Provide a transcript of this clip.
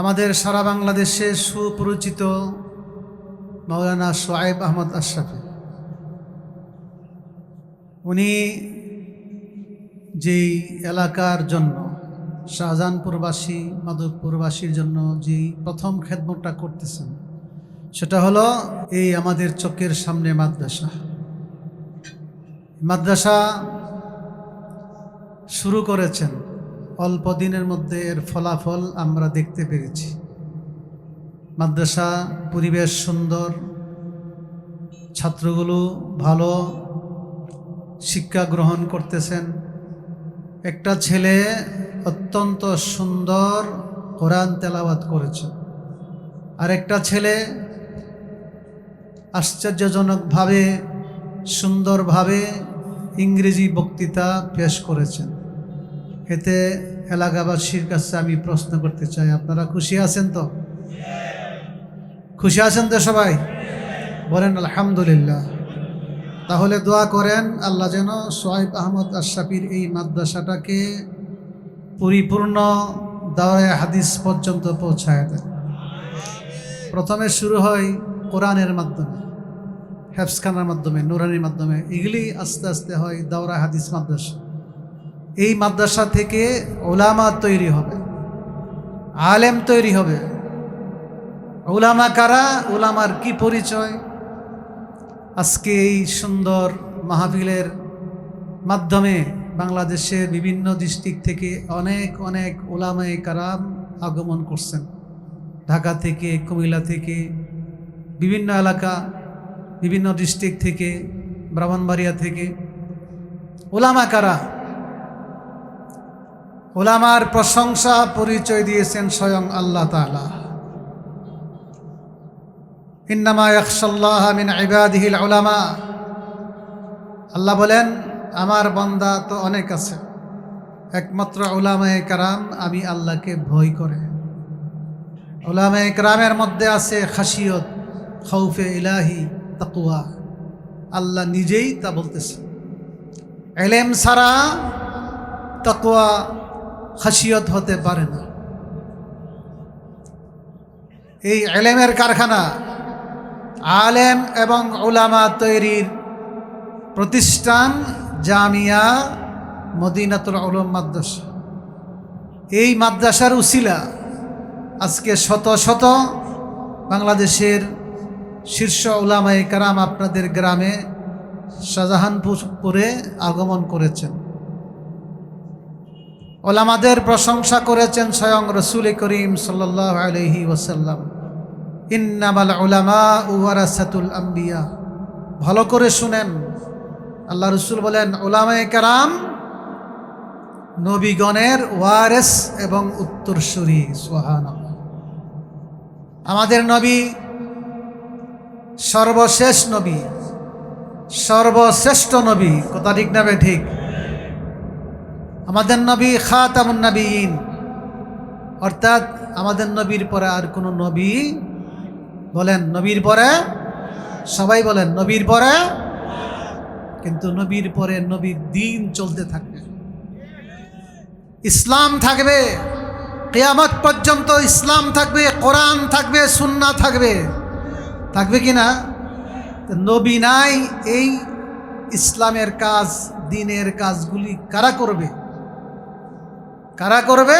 আমাদের সারা বাংলাদেশে সুপরিচিত মাওলানা সোয়েব আহমদ আশরাফি। উনি যেই এলাকার জন্য, শাহজাহানপুরবাসী, মাধবপুরবাসীর জন্য যেই প্রথম খেদমতটা করতেছেন, সেটা হলো এই আমাদের চোখের সামনে মাদ্রাসা। মাদ্রাসা শুরু করেছেন অল্প দিনের মধ্যে এর ফলাফল আমরা দেখতে পেরেছি। মাদ্রাসা পরিবেশ সুন্দর, ছাত্রগুলো ভালো শিক্ষা গ্রহণ করতেছেন। একটা ছেলে অত্যন্ত সুন্দর কোরআন তেলাওয়াত করেছে। আর একটা ছেলে আশ্চর্যজনকভাবে, সুন্দরভাবে ইংরেজি বক্তৃতা পেশ করেছেন। এতে এলাকাবাসীর কাছে আমি প্রশ্ন করতে চাই। আপনারা খুশি আছেন তো? খুশি আছেন তো সবাই? বলেন, আলহামদুলিল্লাহ। তাহলে দোয়া করেন, আল্লাহ যেন সোহাইব আহমদ আশরাফির এই মাদ্রাসাটাকে পরিপূর্ণ দাওয়ায় হাদিস পর্যন্ত পৌঁছায় দেন। প্রথমে শুরু হয় কোরআনের মাধ্যমে হেফসখানার মাধ্যমে, নুরানির মাধ্যমে। এগুলি আস্তে আস্তে হয় দাওরা হাদিস মাদ্রাসা। এই মাদ্রাসা থেকে ওলামা তৈরি হবে, আলেম তৈরি হবে। ওলামা কারা? ওলামার কি পরিচয়? আজকে এই সুন্দর মাহফিলের মাধ্যমে বাংলাদেশের বিভিন্ন ডিস্ট্রিক্ট থেকে অনেক অনেক ওলামায় কারাম আগমন করছেন। ঢাকা থেকে, কুমিল্লা থেকে, বিভিন্ন এলাকা, বিভিন্ন ডিস্ট্রিক্ট থেকে, ব্রাহ্মণবাড়িয়া থেকে। ওলামা কারা? ওলামার প্রশংসা, পরিচয় দিয়েছেন স্বয়ং আল্লাহ তালা ইন্নামা আল্লাহ বলেন, আমার বন্দা তো অনেক আছে। একমাত্র ওলামায়ে কারাম, আমি আল্লাহকে ভয় করে। ওলামায়ে কারামের মধ্যে আছে খাসিয়ত খৌফে ইলাহি তাকুয়া আল্লাহ নিজেই তা বলতেছে। এলেম ছাড়া তাকুয়া খাসিয়ত হতে পারে না। এই এলেমের কারখানা আলেম এবং ওলামা তৈরির প্রতিষ্ঠান জামিয়া মদিনাতুল আলম মাদ্রাসা। এই মাদ্রাসার উসিলা আজকে শত শত বাংলাদেশের শীর্ষ ওলামাই কারাম আপনাদের গ্রামে শাহজাহানপুরে আগমন করেছেন। ওলামাদের প্রশংসা করেছেন স্বয়ং রসুল করিম সাল্লাহ ইন্নামাল ওলামা ওয়ারাসাতুল আম্বিয়া। ভালো করে শুনেন। আল্লাহ রসুল বলেন ওলামায় কারাম নবীগণের ওয়ারেস এবং উত্তরসূরি সোহান আমাদের নবী সর্বশেষ নবী, সর্বশ্রেষ্ঠ নবী, কথা ঠিক না ঠিক? আমাদের নবী খাতামুন নবীন। অর্থাৎ আমাদের নবীর পরে আর কোনো নবী বলেন, নবীর পরে সবাই বলেন, নবীর পরে কিন্তু নবীর পরে নবীর দিন চলতে থাকবে। ইসলাম থাকবে, কেয়ামত পর্যন্ত ইসলাম থাকবে, কোরআন থাকবে সুন্না থাকবে। থাকবে কি না? নবী নাই, এই ইসলামের কাজ, দিনের কাজগুলি কারা করবে? কারা করবে?